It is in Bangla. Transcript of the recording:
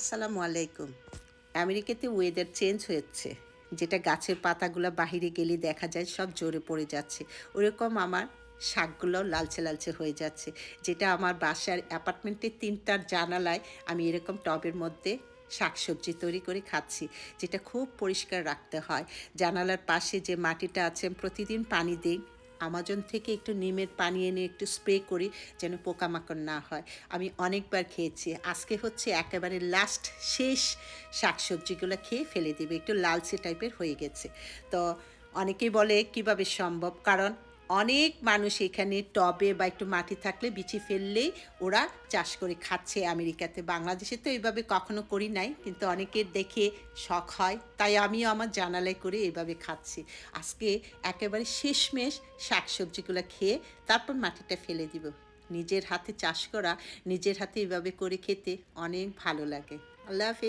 আসসালামু আলাইকুম। আমেরিকাতে ওয়েদার চেঞ্জ হয়েছে। যেটা গাছের পাতাগুলো বাহিরে গেলে দেখা যায় সব জোরে পড়ে যাচ্ছে। ওরকম আমার শাকগুলো লালচে লালচে হয়ে যাচ্ছে। যেটা আমার বাসার অ্যাপার্টমেন্টের তিনটার জানালায় আমি এরকম টবের মধ্যে শাকসবজি তৈরি করে খাচ্ছি, যেটা খুব পরিষ্কার রাখতে হয়। জানালার পাশে যে মাটিটা আছে, প্রতিদিন পানি দিই আমাজন থেকে একটু নিমের পানি এনে একটু স্প্রে করি যেন পোকামাকড় না হয়। আমি অনেকবার খেয়েছি। আজকে হচ্ছে একেবারে লাস্ট শেষ শাকসবজিগুলো খেয়ে ফেলে দেবে। একটু লালচে টাইপের হয়ে গেছে। তো অনেকেই বলে, কীভাবে সম্ভব? কারণ অনেক মানুষ এখানে টবে বা একটু মাটি থাকলে বিচি ফেললেই ওরা চাষ করে খাচ্ছে আমেরিকাতে। বাংলাদেশে তো এইভাবে কখনো করি নাই, কিন্তু অনেকের দেখে শখ হয়, তাই আমিও আমার জানালায় করে এভাবে খাচ্ছি। আজকে একেবারে শেষমেশ শাকসবজিগুলো খেয়ে তারপর মাটিটা ফেলে দিব। নিজের হাতে চাষ করা, নিজের হাতে এভাবে করে খেতে অনেক ভালো লাগে। আল্লাহ হাফেজ।